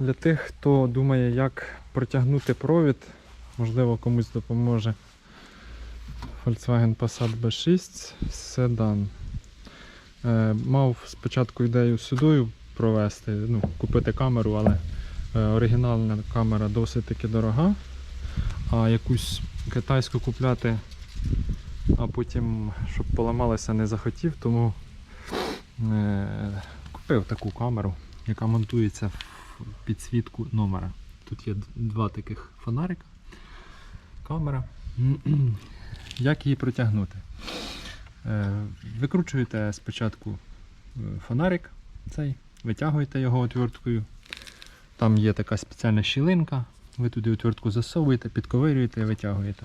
Для тих, хто думає, як протягнути провід, можливо, комусь допоможе Volkswagen Passat B6 седан. Е, мав спочатку ідею сюди провести, ну, купити камеру, але е, оригінальна камера досить таки дорога. А якусь китайську купляти, а потім, щоб поламалася, не захотів, тому е, купив таку камеру, яка монтується в підсвітку номера. Тут є два таких фонарика, камера. Як її протягнути? Е, Викручуєте спочатку е, фонарик цей, витягуєте його отверткою. Там є така спеціальна щілинка, ви туди отвертку засовуєте, підковирюєте і витягуєте.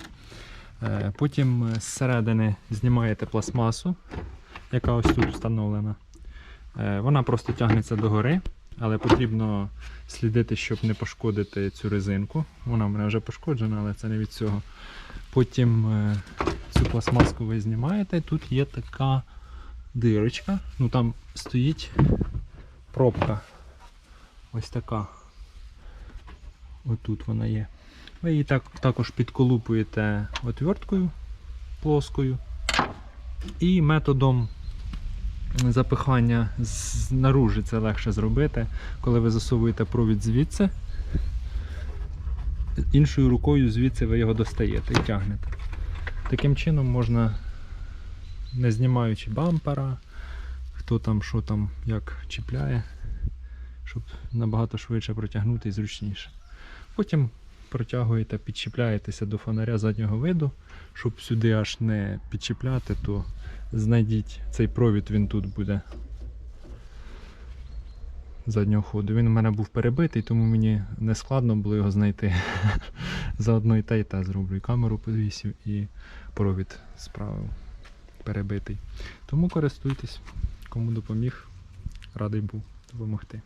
Е, Потім зсередини знімаєте пластмасу, яка ось тут встановлена. Вона просто тягнеться догори, але потрібно слідити, щоб не пошкодити цю резинку. Вона в мене вже пошкоджена, але це не від цього. Потім е, цю пластмаску ви знімаєте. Тут є така дирочка. Ну там стоїть пробка. Ось така. Отут вона є. Ви її так, також підколупуєте отверткою плоскою і методом запихання знаружи це легше зробити, коли ви засовуєте провід звідси, іншою рукою звідси ви його достаєте і тягнете. Таким чином можна, не знімаючи бампера, хто там, що там, як чіпляє, щоб набагато швидше протягнути і зручніше. Потім протягуєте, підчіпляєтеся до фонаря заднього виду, щоб сюди аж не підчіпляти, то знайдіть цей провід, він тут буде заднього ходу. Він у мене був перебитий, тому мені не складно було його знайти. Заодно і те, і те зроблю. І камеру підвісив, і провід справив перебитий. Тому користуйтесь, кому допоміг, радий був допомогти.